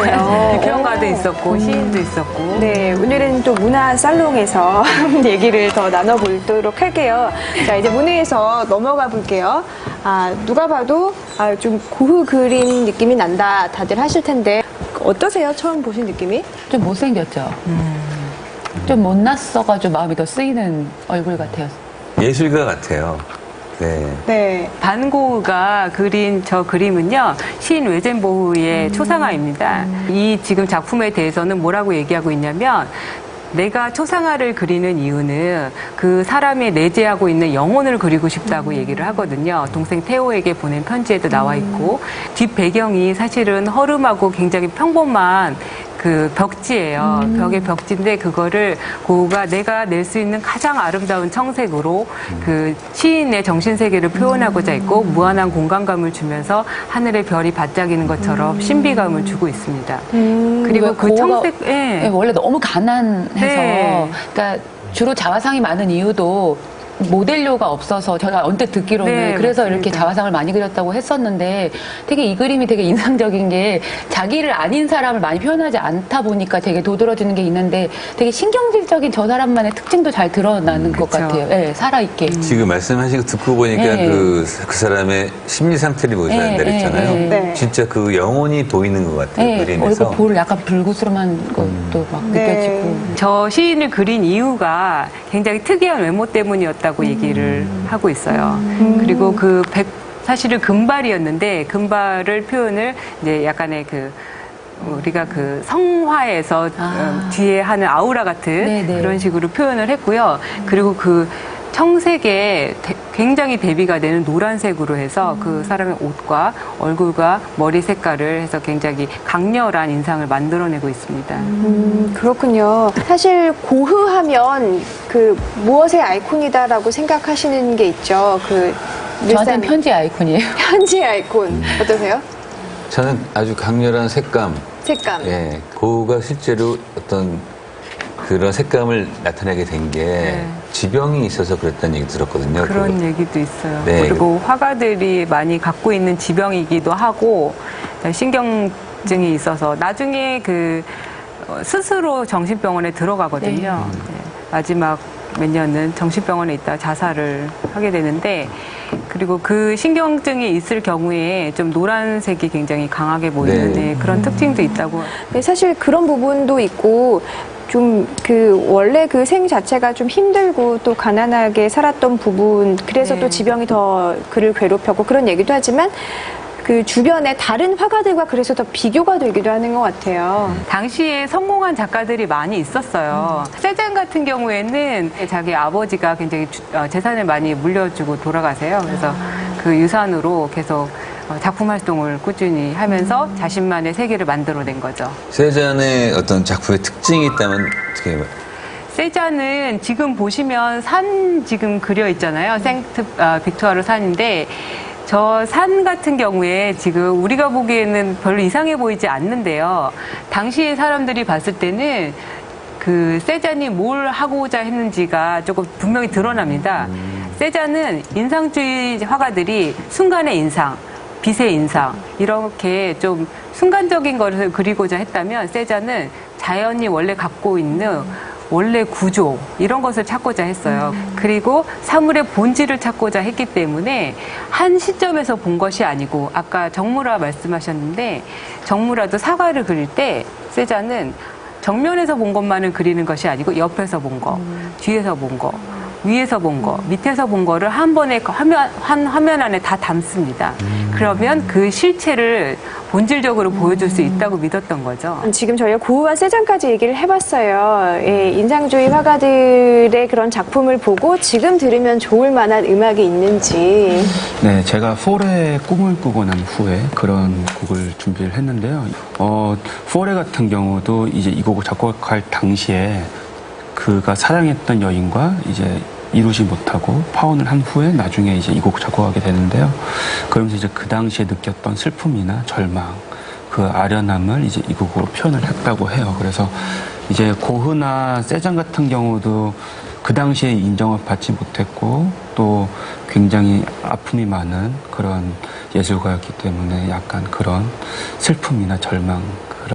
그렇네요. 비평가도 있었고 시인도 있었고 네, 오늘은 또 문화 살롱에서 얘기를 더 나눠보도록 할게요. 자, 이제 문외에서 넘어가 볼게요. 아, 누가 봐도 아, 좀 고흐 그림 느낌이 난다. 다들 하실 텐데. 어떠세요? 처음 보신 느낌이? 좀 못생겼죠. 좀 못났어가지고 마음이 더 쓰이는 얼굴 같아요. 예술가 같아요. 네. 네. 반고흐가 그린 저 그림은요 시인 외젠보흐의 초상화입니다. 이 지금 작품에 대해서는 뭐라고 얘기하고 있냐면 내가 초상화를 그리는 이유는 그 사람이 내재하고 있는 영혼을 그리고 싶다고 얘기를 하거든요. 동생 태호에게 보낸 편지에도 나와 있고 뒷 배경이 사실은 허름하고 굉장히 평범한 그 벽지예요. 벽의 벽지인데 그거를 고우가 내가 낼 수 있는 가장 아름다운 청색으로 그 시인의 정신 세계를 표현하고자 했고 무한한 공간감을 주면서 하늘의 별이 반짝이는 것처럼 신비감을 주고 있습니다. 그리고 그 청색 예. 네, 원래 너무 가난해서 네. 그러니까 주로 자화상이 많은 이유도 모델료가 없어서 제가 언뜻 듣기로는 네, 그래서 맞습니다. 이렇게 자화상을 많이 그렸다고 했었는데 되게 이 그림이 되게 인상적인 게 자기를 아닌 사람을 많이 표현하지 않다 보니까 되게 도드라지는 게 있는데 되게 신경질적인 저 사람만의 특징도 잘 드러나는 것 그쵸. 같아요. 예, 살아있게. 지금 말씀하시고 듣고 보니까 네. 그, 그 사람의 심리 상태를 보셔야 네, 되겠잖아요. 네, 네. 진짜 그 영혼이 보이는 것 같아요. 예, 그림에서. 얼굴 볼 약간 불구스름한 것도 막 네. 느껴지고. 저 시인을 그린 이유가 굉장히 특이한 외모 때문이었다 고 얘기를 하고 있어요. 그리고 그 백, 사실은 금발이었는데 금발을 표현을 이제 약간의 그 우리가 그 성화에서 아. 음, 뒤에 하는 아우라 같은 네네. 그런 식으로 표현을 했고요. 그리고 그 청색에 대- 굉장히 대비가 되는 노란색으로 해서 그 사람의 옷과 얼굴과 머리 색깔을 해서 굉장히 강렬한 인상을 만들어내고 있습니다. 음, 그렇군요. 사실 고흐하면 그 무엇의 아이콘이다라고 생각하시는 게 있죠. 그 저한테는 편지 아이콘이에요. 편지 아이콘. 어떠세요? 저는 아주 강렬한 색감. 색감. 예. 고우가 실제로 어떤 그런 색감을 나타내게 된게 네. 지병이 있어서 그랬다는 얘기 들었거든요. 그런 그거. 얘기도 있어요. 네. 그리고 화가들이 많이 갖고 있는 지병이기도 하고 신경증이 있어서 나중에 그 어, 스스로 정신병원에 들어가거든요. 네. 마지막 몇 년은 정신병원에 있다 자살을 하게 되는데 그리고 그 신경증이 있을 경우에 좀 노란색이 굉장히 강하게 보이는 네. 네, 그런 특징도 있다고 네, 사실 그런 부분도 있고 좀 그 원래 그 생 자체가 좀 힘들고 또 가난하게 살았던 부분 그래서 네. 또 지병이 더 그를 괴롭혔고 그런 얘기도 하지만 그 주변에 다른 화가들과 그래서 더 비교가 되기도 하는 것 같아요. 당시에 성공한 작가들이 많이 있었어요. 세잔 같은 경우에는 자기 아버지가 굉장히 주- 어, 재산을 많이 물려주고 돌아가세요. 그래서 그 유산으로 계속 어, 작품 활동을 꾸준히 하면서 자신만의 세계를 만들어낸 거죠. 세잔의 어떤 작품의 특징이 있다면 어떻게 봐- 세잔은 지금 보시면 산 지금 그려 있잖아요. 생트 아, 빅토아르 산인데 저 산 같은 경우에 지금 우리가 보기에는 별로 이상해 보이지 않는데요. 당시에 사람들이 봤을 때는 그 세잔이 뭘 하고자 했는지가 조금 분명히 드러납니다. 세잔은 인상주의 화가들이 순간의 인상, 빛의 인상 이렇게 좀 순간적인 것을 그리고자 했다면 세잔은 자연이 원래 갖고 있는 원래 구조 이런 것을 찾고자 했어요. 그리고 사물의 본질을 찾고자 했기 때문에 한 시점에서 본 것이 아니고 아까 정무라 말씀하셨는데 정무라도 사과를 그릴 때 세잔은 정면에서 본 것만을 그리는 것이 아니고 옆에서 본 거, 뒤에서 본 거, 위에서 본 거, 밑에서 본 거를 한 번에 그 화면 한 화면 안에 다 담습니다. 그러면 그 실체를 본질적으로 보여줄 수 있다고 믿었던 거죠. 지금 저희가 고흐와 세잔까지 얘기를 해봤어요. 예, 인상주의 화가들의 그런 작품을 보고 지금 들으면 좋을 만한 음악이 있는지. 네, 제가 포레 꿈을 꾸고 난 후에 그런 곡을 준비를 했는데요. 어, 포레 같은 경우도 이제 이 곡을 작곡할 당시에 그가 사랑했던 여인과 이제 이루지 못하고 파혼을 한 후에 나중에 이제 이 곡을 작곡하게 되는데요. 그러면서 이제 그 당시에 느꼈던 슬픔이나 절망, 그 아련함을 이제 이 곡으로 표현을 했다고 해요. 그래서 이제 고흐나 세잔 같은 경우도 그 당시에 인정을 받지 못했고 또 굉장히 아픔이 많은 그런 예술가였기 때문에 약간 그런 슬픔이나 절망